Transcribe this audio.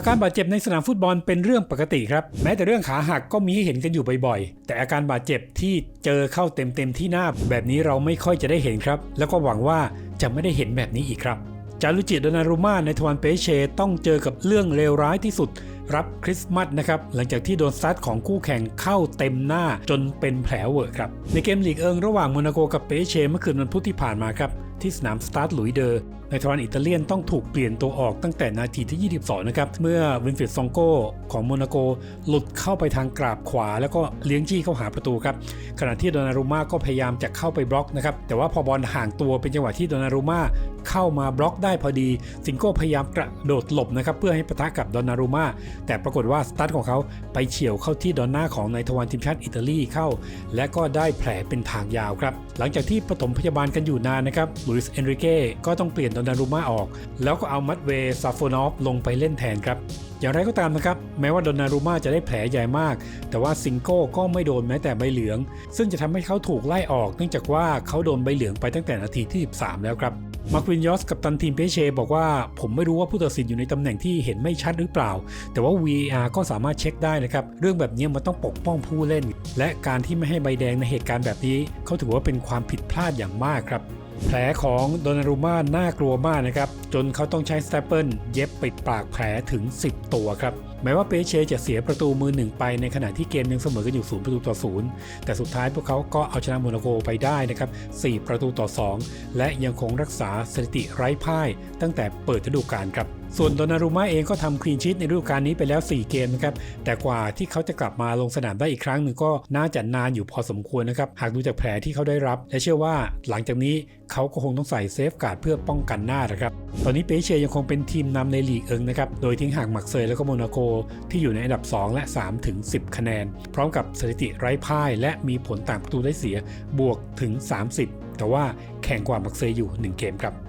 อาการบาดเจ็บในสนามฟุตบอลเป็นเรื่องปกติครับ แม้แต่เรื่องขาหักก็มีให้เห็นกันอยู่บ่อยๆ แต่อาการบาดเจ็บที่เจอเข้าเต็มๆที่หน้า แบบนี้เราไม่ค่อยจะได้เห็นครับ แล้วก็หวังว่าจะไม่ได้เห็นแบบนี้อีกครับ จารุจิโดนารุมาในทวารเปเชต้องเจอกับเรื่องเลวร้ายที่สุด รับคริสต์มาสนะครับหลังจากที่โดนซัดของคู่แข่งเข้าเต็มหน้าจนเป็นแผลเวอะครับในเกมลีกเอิงระหว่างโมนาโกกับเปเชเมื่อคืนวันพุธที่ผ่านมาครับที่สนามสตาร์ทหลุยเดอร์ ในทวารอิตาเลียนต้องถูกเปลี่ยนตัวออกตั้งแต่นาทีที่ 22 นะครับ เมื่อวินฟิดซองโกของโมนาโก หลุดเข้าไปทางกราบขวา แล้วก็เลี้ยงจี้เข้าหาประตูครับ ขณะที่โดนารุม่าก็พยายามจะเข้าไปบล็อกนะครับ แต่ว่าพอบอลห่างตัวเป็นจังหวะที่โดนารุม่าเข้ามาบล็อกได้พอดี ซิงโก้พยายามกระโดดหลบนะครับเพื่อให้ปะทะกับดอนนารุม่าแต่ปรากฏว่าสตาร์ทของเขาไปเฉียวเข้าที่ดอนหน้าของนายทวารทีมชาติอิตาลีเข้า และก็ได้แผลเป็นทางยาวครับ หลังจากที่ปฐมพยาบาลกันอยู่นานนะครับลุยส์เอนริเก้ก็ต้องเปลี่ยนดอนนารุมาออก แล้วก็เอามัดเวซาโฟนอฟลงไปเล่นแทนครับ อย่างไรก็ตามนะครับ แม้ว่าดอนนารุมาจะได้แผลใหญ่มาก แต่ว่าซิงโก้ก็ไม่โดนแม้แต่ใบเหลือง ซึ่งจะทำให้เขาถูกไล่ออก เนื่องจากว่าเขาโดนใบเหลืองไปตั้งแต่นาทีที่ 13 แล้วครับมาร์ควินยอสกับตันทีมเปเชบอกว่า ผมไม่รู้ว่าผู้ตัดสินอยู่ในตำแหน่งที่เห็นไม่ชัดหรือเปล่า แต่ว่า VAR ก็สามารถเช็คได้นะครับ เรื่องแบบนี้มันต้องปกป้องผู้เล่น และการที่ไม่ให้ใบแดงในเหตุการณ์แบบนี้ เขาถือว่าเป็นความผิดพลาดอย่างมากครับ แผลของโดนารูม่าน่ากลัวมากนะครับ จนเขาต้องใช้สเตปเปิลเย็บปิดปากแผลถึง 10 ตัวครับแม้ว่าเปเชจะเสียประตูมือหนึ่งไปในขณะที่เกมยังเสมอกันอยู่ศูนย์ประตูต่อศูนย์แต่สุดท้ายพวกเขาก็เอาชนะโมนาโกไปได้นะครับ4ประตูต่อ 2 และยังคงรักษาสถิติไร้พ่ายตั้งแต่เปิดฤดูกาลครับ ส่วนโดนารุม่าเองก็ทำคลีนชีตในฤดูกาลนี้ไปแล้ว 4 เกมนะครับ แต่กว่าที่เขาจะกลับมาลงสนามได้อีกครั้งหนึ่งก็น่าจะนานอยู่พอสมควรนะครับ หากดูจากแผลที่เขาได้รับ และเชื่อว่าหลังจากนี้เขาก็คงต้องใส่เซฟการ์ดเพื่อป้องกันหน้านะครับ ตอนนี้เปเชยังคงเป็นทีมนำในลีกเอิงนะครับ โดยทิ้งห่างมักเซยแล้วก็โมนาโกที่อยู่ในอันดับ 2 และ 3 ถึง 10 คะแนน พร้อมกับสถิติไร้พ่ายและมีผลต่างประตูได้เสียบวกถึง 30 แต่ว่าแข่งกว่ามักเซยอยู่ 1 เกมครับ